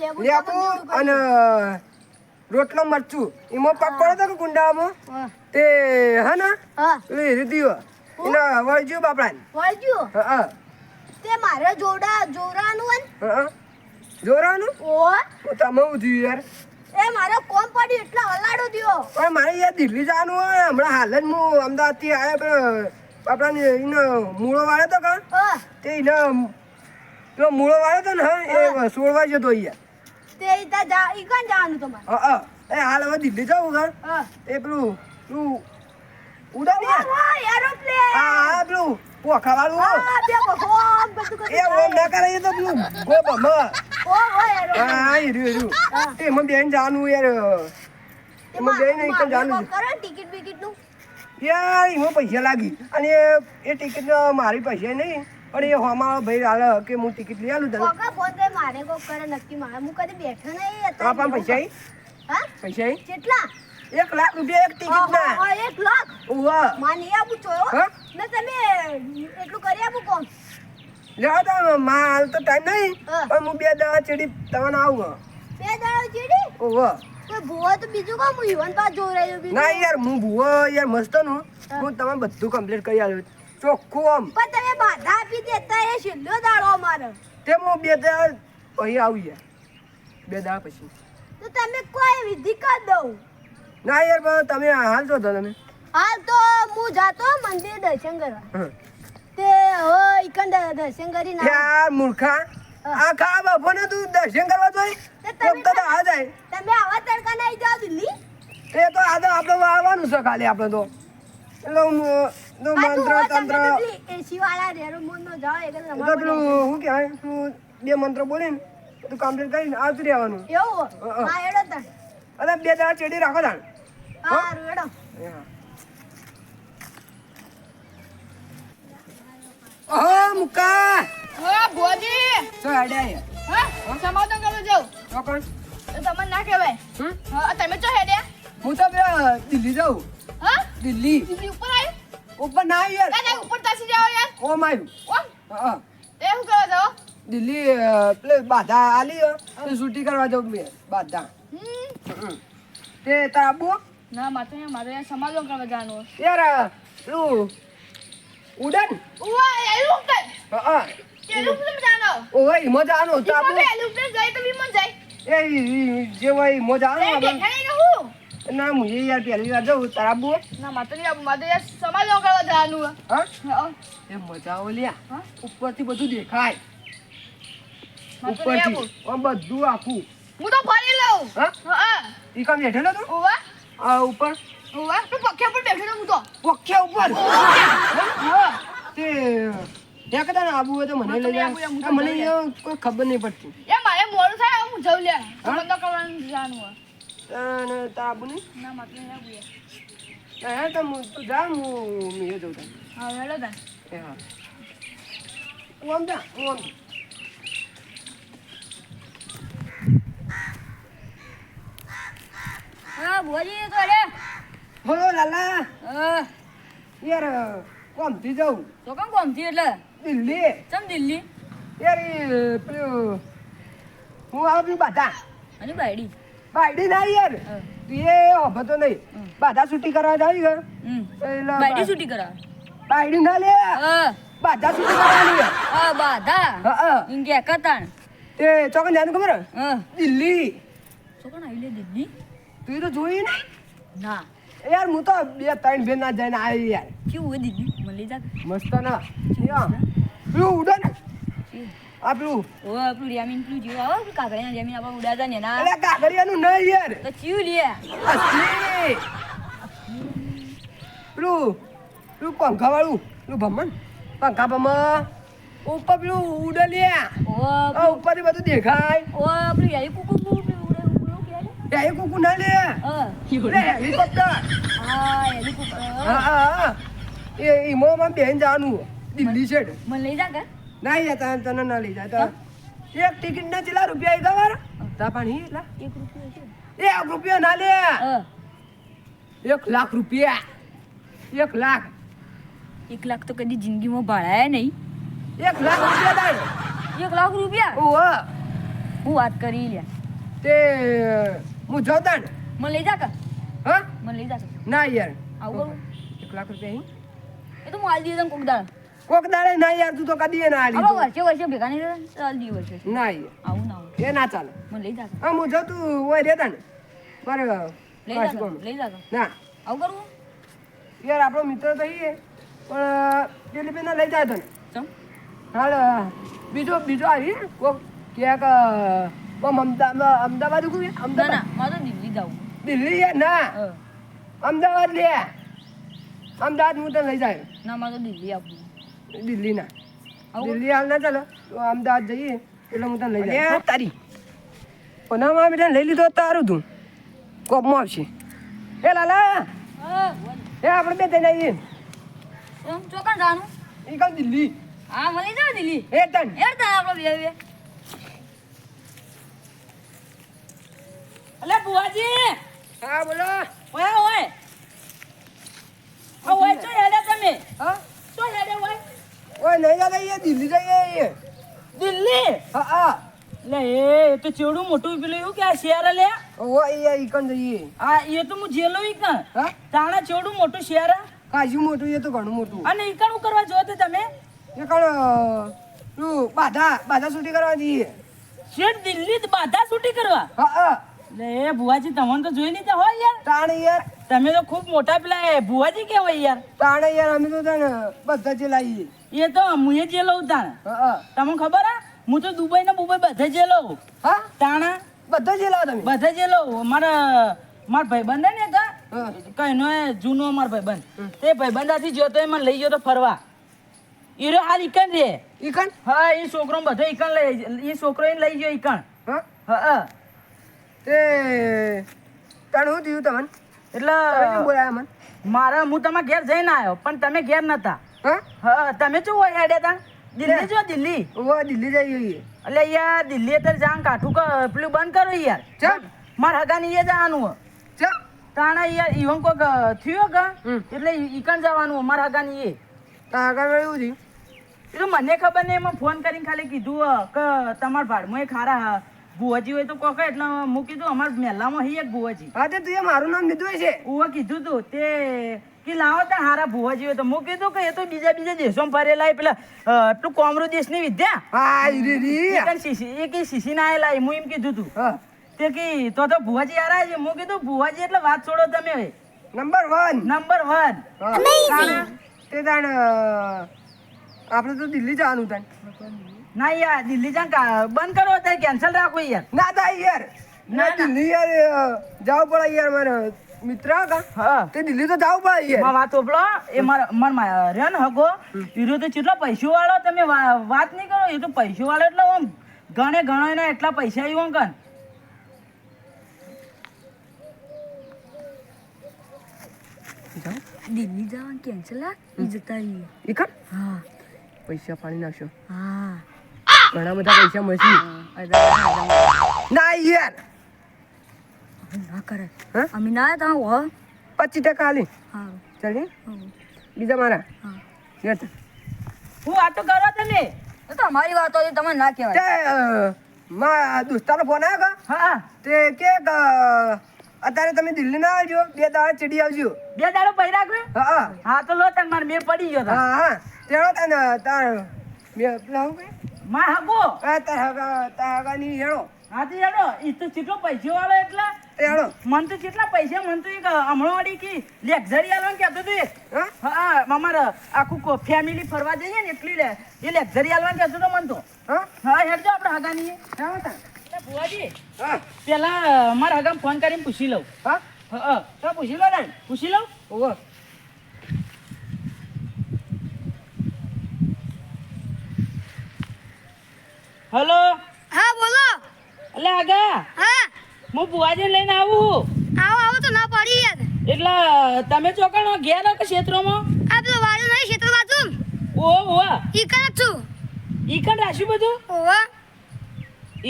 લેબુ. અને રોટલો મરચું. એમાં પાક પડે તો કે તે હા ને? હા. પેલું દીવો એને વળજ્યું બાપડાને. વાજ્યો હા તે મારે જોડા જોરાનું હોય હા, જોરાનું? ઓ. તમે થયું યાર. એ મારે કોમ પડ્યું એટલે હલાડો દ્યો પણ મારે યાર દિલ્હી જવાનું હોય. હમણાં હાલ જ હું અમદાવાદથી આવ્યા બાપડાને એનો મૂળો વાળ્યો તો કા તે એને પેલો મૂળો વાળો તો ને હા એ સોળવા જતો અહીંયા. તે ઈતા જા ઈ કોણ જવાનું તમારે? હા હા. એ હાલ હવે દિલ્હી કા હા. એ પેલું તું ઉડાન એરોપ્લેન હા? હા પેલું પોખા વાળું હા બે ભગવાન બધું એ ઓમ ના કરે તો પેલું ગો ઓ ઓ એરોપ્લેન હા હીરું હીરું એમાં બેન જવાનું યાર. એમાં બેન નહીં તો જવાનું. કરો ટિકિટ બિકિટનું યાર એમાં પૈસા લાગી. અને એ ટિકિટ મારી પૈસા નહીં. પણ એ હોમાં ભાઈ હાલ કે હું ટિકિટ લઈ આલું તને? કોકા ફોન કરે મારે કોક કરે નક્કી મારે. હું કદી બેઠો નહીં હતો આપણા પૈસા હા? પૈસા કેટલા? એક લાખ રૂપિયા એક ટિકિટ ના. હા, હા, એક લાખ? ઉવા. માં નહીં આપું છો ને તમે એટલું કરી આપું કોમ લ્યો તો માં હાલ તો ટાઈમ નહીં પણ હું બે દવા ચડી તમને આવું બે દાડા ચીડી? ઓવા ભુવા તો બીજું કામ હું યુવન પાસે જોરાયું બીજું. ના યાર હું ભૂવો યાર મસ્તનું. હું. તમે બધું કમ્પ્લીટ કરી આવ્યો ચોખ્ખું આમ. પણ તમે બાધા દે તો એ છેલ્લો દાડો મારો તે હું બે દવા પછી આવું યાર. બે દવા પછી. તો તમે કોઈ વિધિ કરી દઉં. ના યાર પણ તમે હાલ છો તમે. હાલ તો હું જાતો મંદિર દર્શન કરવા. તે હો ઈકંદ દર્શન કરી ના યાર મૂર્ખા. આ ખા બાપો ને તું દર્શન કરવા જોઈ તો તો આ જાય તમે આવા તડકા નહીં જાવ દિલ્હી? એ તો આ તો આપણે આવવાનું છે ખાલી આપણે તો. એટલે તો મંત્ર તંત્ર. એસી વાળા રેરોમોન નો જાય એટલે જ એ તો પેલું શું કહેવાય તું બે મંત્ર બોલીને તું કમ્પ્લીટ કરીને આવતું રહેવાનું. એવું હા, એડો તણ. અરે બે દાડા ચેડી રાખો તાણ. હા? એડો ઓહો હા સમાધાન કરવા જાઉં ચોકણ તો તમને ના કહેવાય. હમ? હા તમે ચો હેડ્યા? હું તો બે દિલ્હી જાઉં. હા? દિલ્હી. દિલ્હી ઉપર આવ્યું ઉપર ના આવી યાર. ના ઉપર તાસી જાવ યાર. કોમ આવ્યું કોમ? હા તે હું કરવા જાઓ દિલ્હી પેલે બાધા આલી તે કરવા જાવ મેં બાધા. તે તારા આબુ? ના મારે મારે સમાજો કરવા જવાનું યાર પેલું ઉડન? ઉવા એલું હા એલું જાનો ઓય મજા આનો તો આબુ. એલું જાય તો વિમન જાય. એ જે હોય મજા એ આનો ને મુજે યાર પહેલી વાર જવું તારા આબુ ના માતા ની આબુ માતા યાર સમાજ અહીંયા જવાનું હા? એ મજા ઓલ્યા લ્યા. થી ઉપરથી બધું દેખાય. તો ઉપરથી. બધું આખું. હું તો ફરી લઉં. હા? હા. ઈ કામ બેઠેલો તું? ઓવા આ ઉપર? ઓવા તું પખ્યા પર બેઠેલો હું તો. પખ્યા ઉપર? હા. તે ત્યાં કદાચ આબુ હોય તો મને લઈ જાય તો મને કોઈ ખબર નહીં પડતી. એ મારે મોડું થાય હું જઉં લે? બંધ કરવાનું જવાનું તારા આબુ નહીં ના મારે નહીં આવું યાર. હા તો હું તું જા હું મેં જઉં તને. હા હેડો તાન. એ હા. હું આમ જા હું ભોજી તો રે બોલો લાલા. યાર કોમથી જાઉં? તો કેમ કોમથી એટલે દિલ્હી. ચમ દિલ્હી? યાર પેલું હું આવું બાધા. અને બાયડી. બાયડી ના યાર. તું એ હોભતો નહીં. બાધા છૂટી કરવા જાય ગયો બાયડી છૂટી કરા બાયડી ના લે. બાધા છૂટી કરવાની હા બાધા. ઇંગે કતાણ. એ ચોકન જાનું ખબર? દિલ્હી. ચોકન આવી લે દિલ્હી? તું તો જોઈ નહીં ના. યાર હું તો બે ત્રણ બે ના જઈને આવી યાર. કેવું હોય દિલ્હી? મને જા મસ્ત ના. ઉડે ને. આ પેલું ઓ પેલું રેમીન પેલું જીવ આવો કે કાગળિયા રેમીન આપણે ઉડાતા ને ના. એટલે કાગળિયાનું યાર. તો ચીવ લે. અસલી પેલું પેલું પંખા વાળું પેલું ભમણ. પંખા ભમણ. ઉપર પેલું ઉડે લે. ઓ ઉપર બધું દેખાય. ઓ આપણું યારી કુકુ ઉડે લે કુકુ ના લે. હા. લે હેલિકોપ્ટર. હા કુકુ હા એ ઈમોમાં બેન જવાનું. દિલ્હી છે. મને લઈ જા કે ના યાર તને ના લઈ જાય તો એક ટિકિટ ના કેટલા રૂપિયા આવી તમારા પણ પાણી એટલા એક રૂપિયા છે. એક રૂપિયા ના લે. હા. એક લાખ રૂપિયા. એક લાખ. એક લાખ તો કદી જિંદગીમાં ભાડાયા નહીં. એક લાખ રૂપિયા થાય એક લાખ રૂપિયા? ઓહો હું. વાત કરી લે તે હું જોતા ને. મને લઈ જા કા? હા? મને લઈ જા ના યાર. આવું એક લાખ રૂપિયા હી. એ તો હું આલી દીધા કોક દાડ. કોક દાડે ના યાર તું તો કદી ના આલી આલી વર્ષે વર્ષે ભેગા નહીં આલી વર્ષે ના આવું ના એ ના ચાલે. મને લઈ જા હા હું જતું હોય રેતા ને મારે લઈ જા લઈ જા ના. આવું કરું યાર આપણો મિત્ર તો ઈ પણ પેલી ના લઈ જાય તને ચમ? હાલ બીજો બીજો આવી કોક ક્યાંક અમદાવાદ અમદાવાદ ઉગું અમદાવાદ? ના મારે દિલ્હી જવું દિલ્હી ના. અમદાવાદ લે. અમદાવાદ હું તને લઈ જાય ના મારે દિલ્હી આપવું દિલ્હી ના આવું? દિલ્હી હાલ ના ચાલો. અમદાવાદ જઈએ એટલે હું તને લઈ જાય તારી. ઓનામાં બેટા લઈ લીધો તારું તું કોપમાં આવશે. એ લાલા. એ આપણે બે જઈને આવીએ. ચોકન જાનું એ કાલ દિલ્હી? હા મને લઈ જા દિલ્હી. એ તન. એ તા આપણે બે બે. અલે બુવાજી હા બોલો. ઓય ઓય. ઓય ચો હેડે તમે? હા? ચો હેડે ઓય લઈ નહીં જતા એ દિલ્હી જઈએ દિલ્હી? હા હા. લે એ તો ચેવડું મોટું પેલું એવું કે આ શેર લે? ઓ એ ઈકન જઈએ આ એ તો હું જેલો ઈ કણ હા? તાણા ચેવડું મોટું શેર? કાજુ મોટું એ તો ઘણું મોટું. અને ઈ કણ કરવા જો તો તમે? એ કણ તું બાધા બાધા છૂટી કરવા જઈએ શેઠ દિલ્હી જ બાધા છૂટી કરવા? હા હા. લે એ બુવાજી તમને તો જોઈ નહીં હોય યાર. તાણ યાર. તમે તો ખૂબ મોટા પેલા ભુવાજી કેવાય યાર. તાણે યાર અમે તો બધા જ લાવીએ એ તો મુએ લઉં તાણ. હા હા. તમને ખબર હા હું તો દુબઈ ને બુબઈ બધે જેલો હા? તાણા બધા જે લાવો તમે. બધે લઉં. મારા માર ભાઈબંધ હે ને કા હા. કઈનો એ જૂનો માર ભાઈબંધ. તે ભાઈબંધાથી જોતો એ મને લઈ ગયો તો ફરવા. ઈરો હાલ ઈકણ રે. ઈકન હા એ છોકરો બધે ઈકણ લઈ એ છોકરો એને લઈ ગયો ઈકણ. હા. હા હા. તે તણ હું થયું તમને? એટલે બોલાયા મને? મારા હું તમારા ઘેર જઈને આવ્યો પણ તમે ઘેર નતા. હા? તમે શું હોય હેડ્યા તા? દિલ્હી જો દિલ્હી? ઓ દિલ્હી જઈએ એટલે યાર દિલ્હી અત્યારે જાણ કાઠું પેલું બંધ કરો યાર. ચમ માર હગાની એ જવાનું. ચમ તાણા યાર ઈવન કોક થયો કા. એટલે ઈકણ જવાનું મારા હગાની એ તા આગળ એવું થયું? એટલે મને ખબર નહીં એમાં ફોન કરીને ખાલી કીધું કે તમારા ભાડમાં ખારા હારા ભુવાજી હોય તો કોકે એટલે હું કીધું અમારા મહેલામાં હી એક ભુવાજી. હા તે તું એ મારું નામ લીધું છે ઉવા કીધું તું તે કે લાવો તા હારા ભુવાજી હોય તો. હું કીધું કે એ તો બીજા બીજા દેશોમાં ફરેલા પેલા એટલું કોમરો દેશની વિદ્યા. હા રી રી. એ કણ શીશી એ કે શીશી ના આયેલા એ હું એમ કીધું તું. તે કે તો તો ભુવાજી હારા છે. હું કીધું ભુવાજી એટલે વાત છોડો તમે હવે. Number one number one. તે તાણ આપણે તો દિલ્હી જવાનું તાણ. ના યાર દિલ્હી જાન કા- બંધ કરો તે કેન્સલ રાખો યાર. ના થાય યાર. ના. દિલ્હી યાર જાવ પડે યાર મારે મિત્ર હા. તે દિલ્હી તો જવું પડે માં યાર વાત ઓપલો એ માર માર મા- રહ્યો ને હગો. હીરો તો કેટલો પૈસો વાળો તમે વાત નહીં કરો એ તો પૈસો વાળો એટલે આમ ગણે ગણો એને એટલા પૈસા આવ્યો કન દિલ્હી જવાનું કેન્સલ જતા રહીએ. હા. પૈસા પાણી નાખશો. હા. ઘણા બધા પૈસા મળશે. ના યાર. ના કરે. હા? અમે ના તા હો. પચીસ ટકા હાલી ચાલી બીજા મારા. હા. યાર હું વાતો કરો તમે? એ તો અમારી વાત હતી તમે ના કહેવાય. અ, દોસ્તાનો ફોન આવ્યો હા તે કે અત્યારે તમે દિલ્હી ના આવજો બે દાડા ચડી આવજો. બે દાડો પૈ રાખવે હા? હા હા. તો લો તને મારે મેળ પડી ગયો હા હા. તેડો તને તાર પેલા હું? માં હાગો. આ તાર હગા તાર હગાની હેડો હા તો હેડો ઈ તો કેટલો પૈસો વાળો એટલે? હેળો. મન તો કેટલા પૈસા મન તો એક હમણાં કી લેક્ઝરી આલો હતું એક. હા? મામાર આખું ફેમિલી ફરવા જઈએ ને એટલી લે એ લેક્ઝરી આલવાનું કહેતો તો મન તો. હા? હા હેડજો આપણે હાગાની. હા તા એ ભુવાજી હા? પેલા મારા હગામ ફોન કરીને પૂછી લઉં. હા? હા તો પૂછી લો ને પૂછી લઉં. ઓવો હલો? હા બોલો. એટલે આગા. હા. હું ભુવાજીને લઈને આવું આવો આવો તો ના પડી યાર. એટલે તમે ચોકણો ગયા કે ક્ષેત્રોમાં? આ પેલો વાળો નહીં ક્ષેત્ર બાજુ. ઓ ઓ ઈ કણ જ છું. ઈ કણ રાખ્યું બધું? ઓ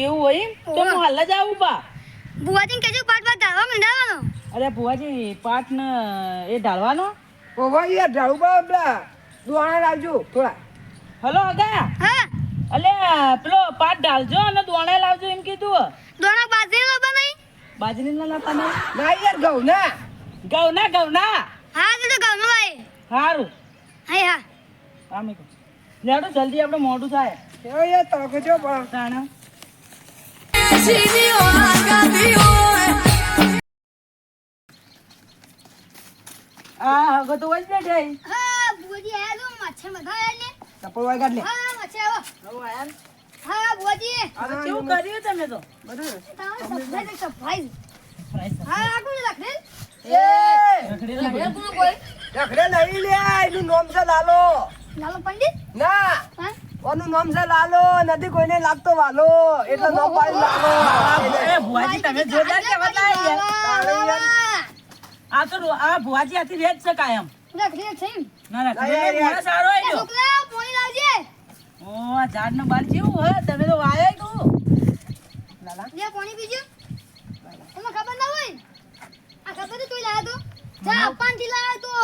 એવું હોય? તો હું હાલ જ આવું બા. બુવાજીને કહેજો પાટ પાટ ધારવા મંડાવવાનો. અરે ભુવાજી પાટ ને એ ઢાળવાનો? ઓવા યાર ઢાળું બા પેલા દોણા લાવજો થોડા. હલો આગા. હા. અલે પેલો પાટ ડાલજો અને દોણા લાવજો એમ કીધું. દોણા બાજરી લાવવા નહીં બાજરી ના લાવતા નહીં ના યાર ઘઉં ના ગૌના ગૌના હા તો ઘઉં ઘઉંનો ભાઈ. હારું. હા. હા આમે કહું લેડો જલ્દી આપણે મોડું થાય. એવો યાર તડકો છો જીવીઓ તાણા. આ હગો તો વજ બેઠે હા બુવાજી આયા તો મચ્છર આયા ને ચપ્પલ વાય કાઢ લે. હા મચ્છર આવો. હવે આયા હા બુવાજી આ કેવું કર્યું તમે તો? બધું તમારે સરપ્રાઈઝ સરપ્રાઈઝ હા આ કોણ લખેલ એ! રખડેલા ઘડિયાળ કોનું કોઈ? રખડે નહીં લે એનું નામ છે લાલો. લાલો પંડિત? ના હા? ઓનું નામ છે લાલો નથી કોઈને લાગતો વાલો. એટલે નામ પાડી લાલો. એ ભુવાજી તમે જોરદાર કહેવા લાય આ તો આ ભુવાજી આથી રેજ છે કાયમ. છે ના ઘણો સારો આવ્યો ઓ આ ઝાડનો બાર કેવું હોય તમે તો વાયો તો. લે પોણી પીજો. તમને ખબર ના હોય? આ ખબર તો તું લાવ્યો તો. જા અપાનથી લાવ્યો તો.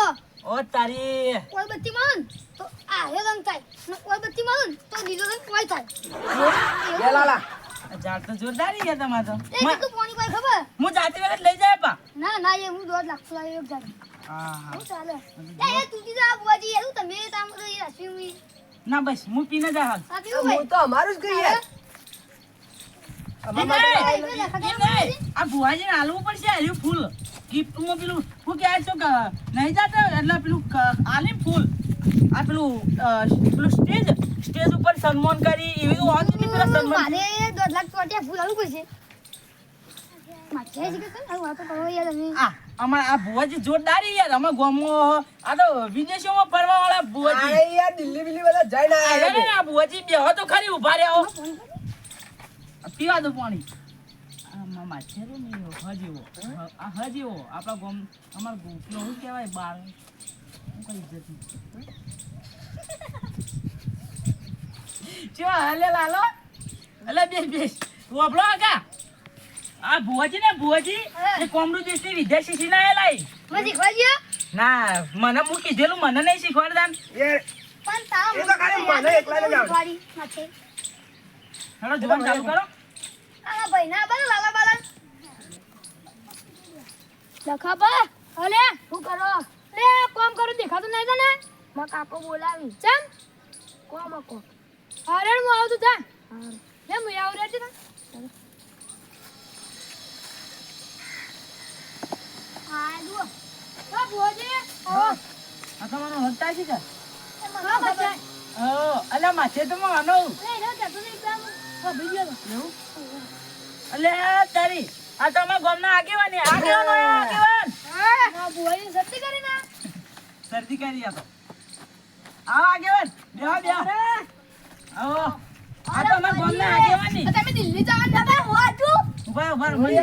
ઓ તારી. ઓળબત્તી મારું ને તો આ હે રંગ થાય. ને ઓળબત્તી મારું ને તો લીલો રંગ ઓય થાય. લે લાલા. ઝાડ તો જોરદાર છે તમારે તો. એ કેટલું પોણી કોઈ ખબર? હું જાતી વખત લઈ જાય પા. ના ના એ હું દોઢ લાખ લાવ્યો એક જાત હા હા. ચાલે. એ એ જા બુવાજી એ તમે તામ તો એ હસી ઉમી ના બસ હું પીને જા હાલ હું તો અમારું જ કહીએ. આ પડશે હાલ્યું ફૂલ. ગિફ્ટમાં પેલું હું કહે છો નહીં જાતો? એટલે પેલું આલીમ ફૂલ. આ પેલું પેલું સ્ટેજ સ્ટેજ ઉપર સન્માન કરી એવી હોત નહીં પેલા સન્માન. મારે દોઢ લાખ ચોટ્યા ફૂલ આવું પડશે. માથે કે કરો યાર આ અમારા આ ભુવાજી જોરદાર યાર. અમે ગોમો આ તો વિદેશોમાં ફરવા વાળા ભુવાજી. આ યાર દિલ્હી બિલ્લી બધા જઈને આયા ને આ ભુવાજી બેહો તો ખરી ઊભા રહ્યો પીવા દો પાણી. આમાં માછેરો નહીં હો, હજીવો. આ હજીવો. આપણા ગોમ અમાર ગોપલો હું કહેવાય બાર. હું કઈ જતી? નહીં. હાલે? લાલો અલે બેસ બેસ. વોબળો આગા. આ ભુવાજી ને ભુવાજી એ કોમડું દેશની વિદ્યા શીખી ના આયેલા મને શીખવાડ્યો ના મને હું કીધેલું મને નહીં શીખવાડતા. યાર પણ તાવ એ તો ખાલી મને એકલાને જ આવડે. શીખવાડી માથે ચાલુ કરો. આ ભાઈ ના બસ લાલા બાલા. લખા બા. અલે શું કરો? લે કોમ કરું દેખાતું નહીં તને? માં કાકો બોલાવી. ચમ? કોમ કો અરે હું આવું તું જા લે હું આવું રહેતી ને હા તો બોજે આ તમારો હલતા છે કે એ મને ઓ અલા માથે તો હું આનો એ રે તે તું એકદમ ખબી ગયો એવું અલે તારી આ તો અમારા ગામના આગેવાની. આગેવાનો કરી ના શરદી કરી આ તો આવો આગેવાન બેહો બેહો આવો આ તો અમારા ગામના આગેવાની તમે દિલ્હી જવા જતા હોજુ ઊભા ઊભા મને